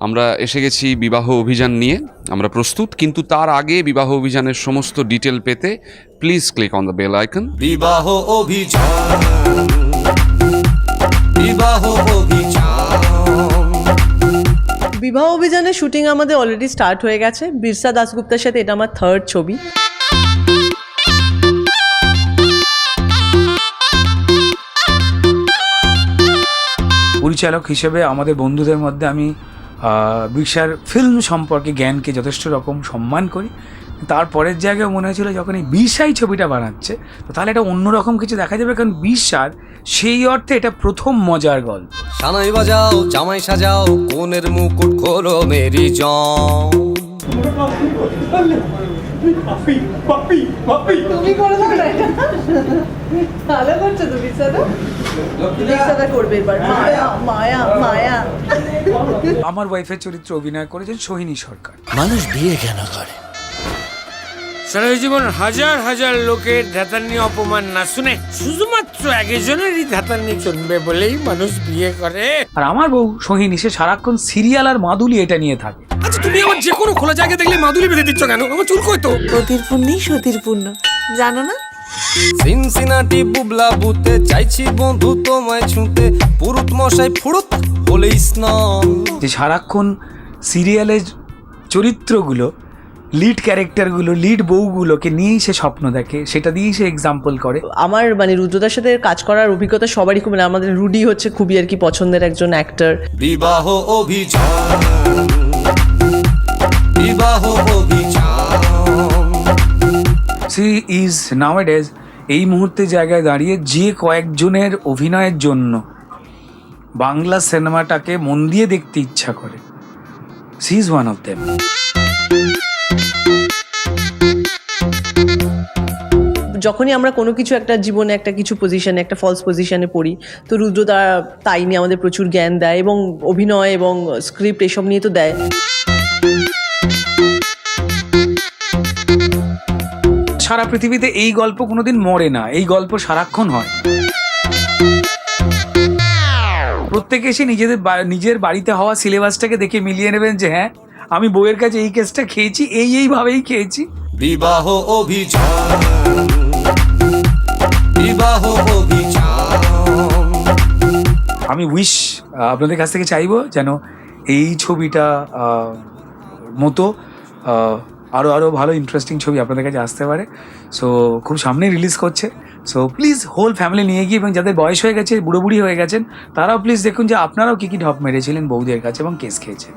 আমরা এসে গেছি বিবাহ অভিযান নিয়ে আমরা প্রস্তুত কিন্তু তার আগে বিবাহ অভিযানের সমস্ত ডিটেল পেতে please click on the bell icon বিবাহ অভিযান বিবাহ অভিযান। বিবাহ অভিযানের শুটিং আমাদের অলরেডি স্টার্ট হয়ে গেছে। বিরসা দাসগুপ্তার সাথে এটা আমার থার্ড ছবি। পরিচালক হিসেবে আমাদের বন্ধুদের মধ্যে আমি বিশার ফিল্ম সম্পর্কে জ্ঞানকে যথেষ্ট রকম সম্মান করি। তারপরের জায়গায় মনে হয়েছিল যখন এই বিশাই ছবিটা বানাচ্ছে তো তাহলে এটা অন্যরকম কিছু দেখা যাবে কারণ বিশার সেই অর্থে এটা প্রথম মজার গল্প। সানাই বাজাও জামাই সাজাও কোনের মুকুট খোলো মেরি জম ভালো করছ তো করবে এবার। মায়া মায়া মায়া। আমার ওয়াইফের চরিত্রে অভিনয় করেছেন সোহিনী সরকার। মানুষ বিয়ে কেন করে? সারা জীবন হাজার হাজার লোকের ধাতান্নি অপমান না শুনে শুধুমাত্র একজনেরই ধাতান্নি চলবে বলেই মানুষ বিয়ে করে। আর আমার বউ সোহিনী সে সারাক্ষণ সিরিয়াল আর মাদুলি এটা নিয়ে থাকে। আচ্ছা তুমি আমার যে কোনো খোলা জায়গায় দেখলে মাদুলি বেঁধে দিচ্ছ কেন? আমার চুল কই তো? পুণ্যই সতীর পুণ্য জানো না সিনসিনাটি বুবলা বুতে চাইছি বন্ধু তোমায় ছুঁতে। পুরুত মশাই ফুরুত হলে স্নান। যে সারাক্ষণ সিরিয়ালের চরিত্রগুলো লিড ক্যারেক্টারগুলো লিড বউগুলোকে নিয়েই সে স্বপ্ন দেখে সেটা দিয়েই সে এক্সাম্পল করে। আমার মানে রুদ্রদার সাথে কাজ করার অভিজ্ঞতা সবারই খুব মানে আমাদের রুডি হচ্ছে খুবই আর কি পছন্দের একজন অ্যাক্টর বিবাহ অভিযান। বিবাহ অভিযান। সি ইজ নাওয়াডেজ এই মুহূর্তে জায়গায় দাঁড়িয়ে যে কয়েকজনের অভিনয়ের জন্য বাংলা সিনেমাটাকে মন দিয়ে দেখতে ইচ্ছা করে। She is one of them যখনই আমরা কোনো কিছু একটা জীবনে একটা কিছু পজিশনে একটা ফলস পজিশনে পড়ি, তো রুদ্রদা তাই নিয়ে আমাদের প্রচুর জ্ঞান দেয় এবং অভিনয় এবং স্ক্রিপ্ট এসব নিয়ে তো দেয়। সারা পৃথিবীতে এই গল্প কোনোদিন মরে না এই গল্প সারাক্ষণ হয়। প্রত্যেকে এসে নিজেদের নিজের বাড়িতে হওয়া সিলেবাসটাকে দেখে মিলিয়ে নেবেন যে হ্যাঁ আমি বইয়ের কাছে এই কেসটা খেয়েছি এই এইভাবেই খেয়েছি। বিবাহ অভিযান বিবাহ অভিযান। আমি উইশ আপনাদের কাছ থেকে চাইব যেন এই ছবিটা মতো আরও আরও ভালো ইন্টারেস্টিং ছবি আপনাদের কাছে আসতে পারে। সো খুব সামনেই রিলিজ করছে। সো প্লিজ হোল ফ্যামিলি নিয়ে গিয়ে এবং যাদের বয়স হয়ে গেছে বুড়ো বুড়ি হয়ে গেছেন, তারাও প্লিজ দেখুন যে আপনারাও কী কী ঢপ মেরেছিলেন বৌদের কাছে এবং কেস খেয়েছেন।